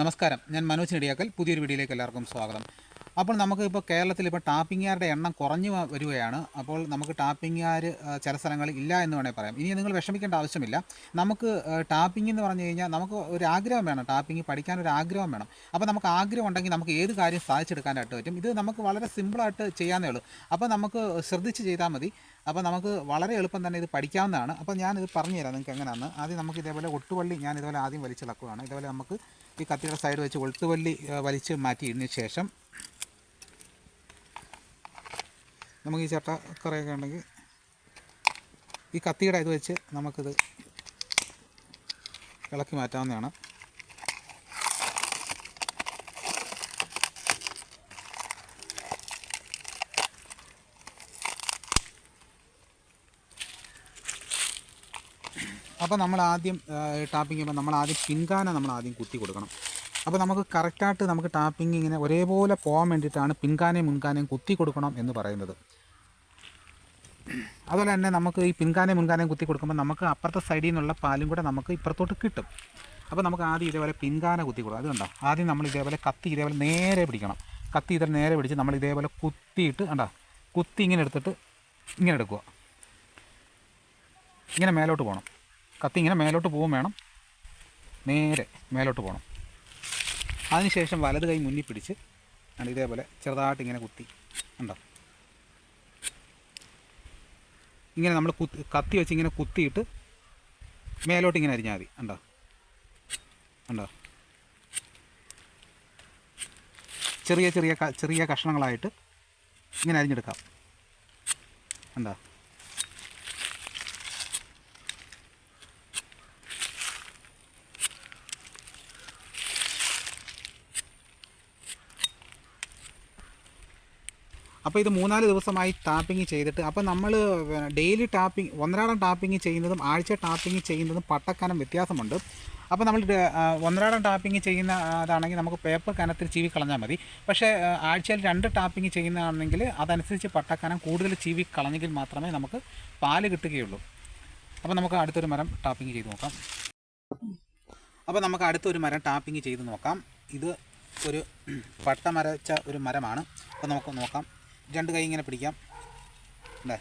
നമസ്കാരം. ഞാൻ മനോജ് നെടിയാക്കൽ. പുതിയൊരു വീഡിയോയിലേക്ക് എല്ലാവർക്കും സ്വാഗതം. അപ്പോൾ നമുക്ക് ഇപ്പോൾ കേരളത്തിൽ ഇപ്പോൾ ടാപ്പിംഗുകാരുടെ എണ്ണം കുറഞ്ഞു വരികയാണ്. അപ്പോൾ നമുക്ക് ടാപ്പിംഗുകാർ ചില സ്ഥലങ്ങളിൽ ഇല്ല എന്ന് വേണമെങ്കിൽ പറയാം. ഇനി നിങ്ങൾ വിഷമിക്കേണ്ട ആവശ്യമില്ല. നമുക്ക് ടാപ്പിംഗ് എന്ന് പറഞ്ഞു കഴിഞ്ഞാൽ നമുക്ക് ഒരു ആഗ്രഹം വേണം. ടാപ്പിംഗ് പഠിക്കാൻ ഒരു ആഗ്രഹം വേണം. അപ്പോൾ നമുക്ക് ആഗ്രഹം ഉണ്ടെങ്കിൽ നമുക്ക് ഏത് കാര്യം സാധിച്ചെടുക്കാനായിട്ട് പറ്റും. ഇത് നമുക്ക് വളരെ സിമ്പിളായിട്ട് ചെയ്യാവുന്നേ ഉള്ളൂ. അപ്പോൾ നമുക്ക് ശ്രദ്ധിച്ച് ചെയ്താൽ മതി. അപ്പോൾ നമുക്ക് വളരെ എളുപ്പം തന്നെ ഇത് പഠിക്കാവുന്നതാണ്. അപ്പോൾ ഞാനിത് പറഞ്ഞു തരാം നിങ്ങൾക്ക് എങ്ങനെയാണ് ആദ്യം നമുക്ക് ഇതേപോലെ ഒട്ടുവള്ളി ഞാൻ ഇതുപോലെ ആദ്യം വലിച്ചിളക്കുകയാണ് ഇതേപോലെ നമുക്ക് ഈ കത്തിയുടെ സൈഡ് വെച്ച് വലിച്ച് വലിച്ച് മാറ്റിയതിന് ശേഷം നമുക്ക് ഈ ചട്ടക്കറയൊക്കെ ഉണ്ടെങ്കിൽ ഈ കത്തിയുടെ ഇത് വെച്ച് നമുക്കിത് ഇളക്കി മാറ്റാവുന്നതാണ്. അപ്പോൾ നമ്മൾ ആദ്യം ടാപ്പിംഗ് ചെയ്യുമ്പോൾ നമ്മൾ ആദ്യം പിൻകാന നമ്മൾ ആദ്യം കുത്തി കൊടുക്കണം. അപ്പോൾ നമുക്ക് കറക്റ്റായിട്ട് നമുക്ക് ടാപ്പിംഗ് ഇങ്ങനെ ഒരേപോലെ പോകാൻ വേണ്ടിയിട്ടാണ് പിൻകാനയും മുൻകാനയും കുത്തി കൊടുക്കണം എന്ന് പറയുന്നത്. അതുപോലെ തന്നെ നമുക്ക് ഈ പിൻകാനയും മുൻകാനയും കുത്തി കൊടുക്കുമ്പോൾ നമുക്ക് അപ്പുറത്തെ സൈഡിൽ നിന്നുള്ള പാലും കൂടെ നമുക്ക് ഇപ്പുറത്തോട്ട് കിട്ടും. അപ്പോൾ നമുക്ക് ആദ്യം ഇതേപോലെ പിൻകാന കുത്തി കൊടുക്കും. അത് കണ്ടോ? ആദ്യം നമ്മൾ ഇതേപോലെ കത്തി ഇതേപോലെ നേരെ പിടിക്കണം. കത്തി ഇതേ നേരെ പിടിച്ച് നമ്മൾ ഇതേപോലെ കുത്തിയിട്ട് കണ്ടോ? കുത്തി ഇങ്ങനെ എടുത്തിട്ട് ഇങ്ങനെ എടുക്കുക. ഇങ്ങനെ മേലോട്ട് പോകണം. കത്തി ഇങ്ങനെ മേലോട്ട് പോകും വേണം. നേരെ മേലോട്ട് പോകണം അതിനുശേഷം വലത് കൈ മുന്നിൽ പിടിച്ച് ഇതേപോലെ ചെറുതായിട്ട് ഇങ്ങനെ കുത്തി ഉണ്ടോ ഇങ്ങനെ നമ്മൾ കുത്തി കത്തി വെച്ച് ഇങ്ങനെ കുത്തിയിട്ട് മേലോട്ട് ഇങ്ങനെ അരിഞ്ഞാൽ മതി ഉണ്ടോ ഉണ്ടോ ചെറിയ ചെറിയ ചെറിയ കഷ്ണങ്ങളായിട്ട് ഇങ്ങനെ അരിഞ്ഞെടുക്കാം. ഉണ്ടോ അപ്പോൾ ഇത് മൂന്നാൽ ദിവസമായി ടാപ്പിംഗ് ചെയ്തിട്ട് അപ്പോൾ നമ്മൾ ഡെയിലി ടാപ്പിംഗ് ഒന്നരാടം ടാപ്പിംഗ് ചെയ്യുന്നതും ആഴ്ച ടാപ്പിംഗ് ചെയ്യുന്നതും പട്ടക്കനം വ്യത്യാസമുണ്ട്. അപ്പോൾ നമ്മൾ ഒന്നരാടം ടാപ്പിംഗ് ചെയ്യുന്ന അതാണെങ്കിൽ നമുക്ക് പേപ്പർ കനത്തിൽ ചീവി കളഞ്ഞാൽ മതി. പക്ഷേ ആഴ്ചയിൽ രണ്ട് ടാപ്പിംഗ് ചെയ്യുന്നതാണെങ്കിൽ അതനുസരിച്ച് പട്ടക്കനം കൂടുതൽ ചീവി കളഞ്ഞെങ്കിൽ മാത്രമേ നമുക്ക് പാൽ കിട്ടുകയുള്ളൂ. അപ്പോൾ നമുക്ക് അടുത്തൊരു മരം ടാപ്പിംഗ് ചെയ്ത് നോക്കാം. അപ്പോൾ നമുക്ക് അടുത്തൊരു മരം ടാപ്പിംഗ് ചെയ്ത് നോക്കാം. ഇത് ഒരു പട്ടമരച്ച ഒരു മരമാണ്. അപ്പോൾ നമുക്ക് നോക്കാം. രണ്ട് കൈ ഇങ്ങനെ പിടിക്കാം. ഉണ്ടേ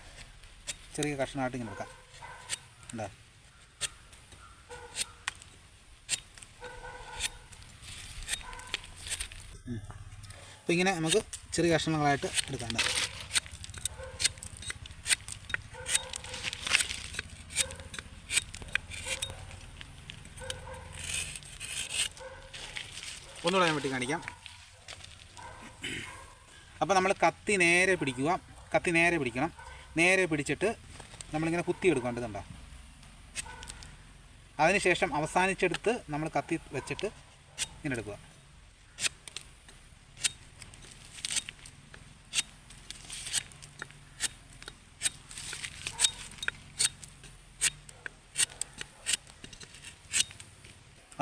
ചെറിയ കഷ്ണമായിട്ട് ഇങ്ങനെ എടുക്കാം. ഉണ്ടേ അപ്പോൾ ഇങ്ങനെ നമുക്ക് ചെറിയ കഷ്ണങ്ങളായിട്ട് എടുക്കാം. ഒന്നുകൂടെ ഞാൻ വെട്ടി കാണിക്കാം. അപ്പോൾ നമ്മൾ കത്തി നേരെ പിടിക്കുക. കത്തി നേരെ പിടിക്കണം. നേരെ പിടിച്ചിട്ട് നമ്മളിങ്ങനെ കുത്തി എടുക്കേണ്ടതുണ്ടോ. അതിനുശേഷം അവസാനിച്ചെടുത്ത് നമ്മൾ കത്തി വെച്ചിട്ട് ഇങ്ങനെ എടുക്കുക.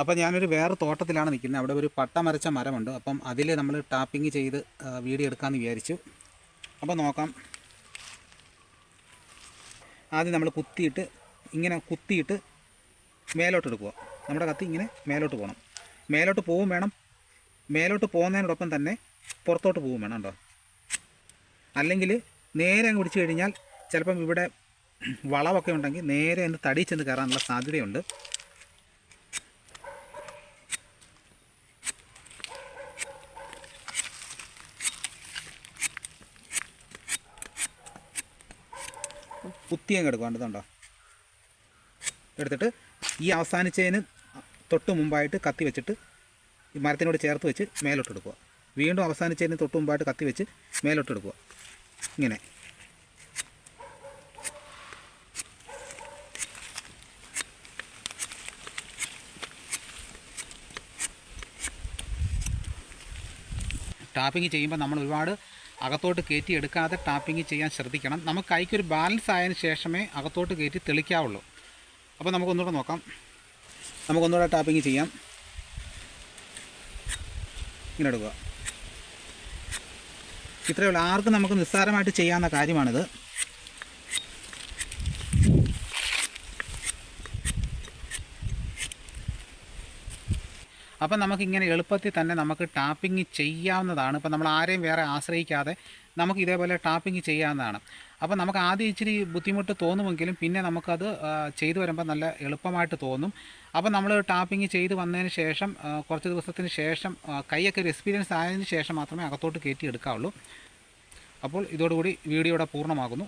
അപ്പോൾ ഞാനൊരു വേറെ തോട്ടത്തിലാണ് നിൽക്കുന്നത്. അവിടെ ഒരു പട്ടമരച്ച മരമുണ്ട്. അപ്പം അതിൽ നമ്മൾ ടാപ്പിംഗ് ചെയ്ത് വീഡിയോ എടുക്കാമെന്ന് വിചാരിച്ചു. അപ്പോൾ നോക്കാം. ആദ്യം നമ്മൾ കുത്തിയിട്ട് ഇങ്ങനെ കുത്തിയിട്ട് മേലോട്ട് എടുക്കുക. നമ്മുടെ കത്തി ഇങ്ങനെ മേലോട്ട് പോകണം. മേലോട്ട് പോവും വേണം. മേലോട്ട് പോകുന്നതിനോടൊപ്പം തന്നെ പുറത്തോട്ട് പോവും വേണം കേട്ടോ. അല്ലെങ്കിൽ നേരെ അങ്ങ് പിടിച്ചു കഴിഞ്ഞാൽ ചിലപ്പം ഇവിടെ വളവൊക്കെ ഉണ്ടെങ്കിൽ നേരെ ഒന്ന് തടി ചെന്ന് കയറാനുള്ള സാധ്യതയുണ്ട്. കുത്തിയങ്ങ് എടുക്കുക കണ്ടതുണ്ടോ എടുത്തിട്ട് ഈ അവസാനിച്ചതിന് തൊട്ട് മുമ്പായിട്ട് കത്തി വെച്ചിട്ട് ഈ മരത്തിനോട് ചേർത്ത് വെച്ച് മേലോട്ട് എടുക്കുക. വീണ്ടും അവസാനിച്ചതിന് തൊട്ട് മുമ്പായിട്ട് കത്തി വെച്ച് മേലോട്ട് എടുക്കുക. ഇങ്ങനെ. ടാപ്പിംഗ് ചെയ്യുമ്പോൾ നമ്മൾ ഒരുപാട് അകത്തോട്ട് കയറ്റി എടുക്കാതെ ടാപ്പിംഗ് ചെയ്യാൻ ശ്രദ്ധിക്കണം. നമുക്ക് കൈക്കൊരു ബാലൻസ് ആയതിനു ശേഷമേ അകത്തോട്ട് കയറ്റി തെളിക്കാവുള്ളൂ. അപ്പോൾ നമുക്കൊന്നുകൂടെ നോക്കാം. നമുക്കൊന്നുകൂടെ ടാപ്പിംഗ് ചെയ്യാം. ഇങ്ങനെ എടുക്കുക. ഇത്രയേ ഉള്ളൂ. ആർക്കും നമുക്ക് നിസ്സാരമായിട്ട് ചെയ്യാവുന്ന കാര്യമാണിത്. അപ്പം നമുക്കിങ്ങനെ എളുപ്പത്തിൽ തന്നെ നമുക്ക് ടാപ്പിംഗ് ചെയ്യാവുന്നതാണ്. ഇപ്പം നമ്മൾ ആരെയും വേറെ ആശ്രയിക്കാതെ നമുക്ക് ഇതേപോലെ ടാപ്പിംഗ് ചെയ്യാവുന്നതാണ്. അപ്പോൾ നമുക്ക് ആദ്യം ഇച്ചിരി ബുദ്ധിമുട്ട് തോന്നുമെങ്കിലും പിന്നെ നമുക്കത് ചെയ്തു വരുമ്പോൾ നല്ല എളുപ്പമായിട്ട് തോന്നും. അപ്പോൾ നമ്മൾ ടാപ്പിംഗ് ചെയ്ത് വന്നതിന് ശേഷം കുറച്ച് ദിവസത്തിന് ശേഷം കൈയൊക്കെ ഒരു എക്സ്പീരിയൻസ് ആയതിനു ശേഷം മാത്രമേ അകത്തോട്ട് കയറ്റി എടുക്കാവുള്ളൂ. അപ്പോൾ ഇതോടുകൂടി വീഡിയോ ഇവിടെ പൂർണമാകുന്നു.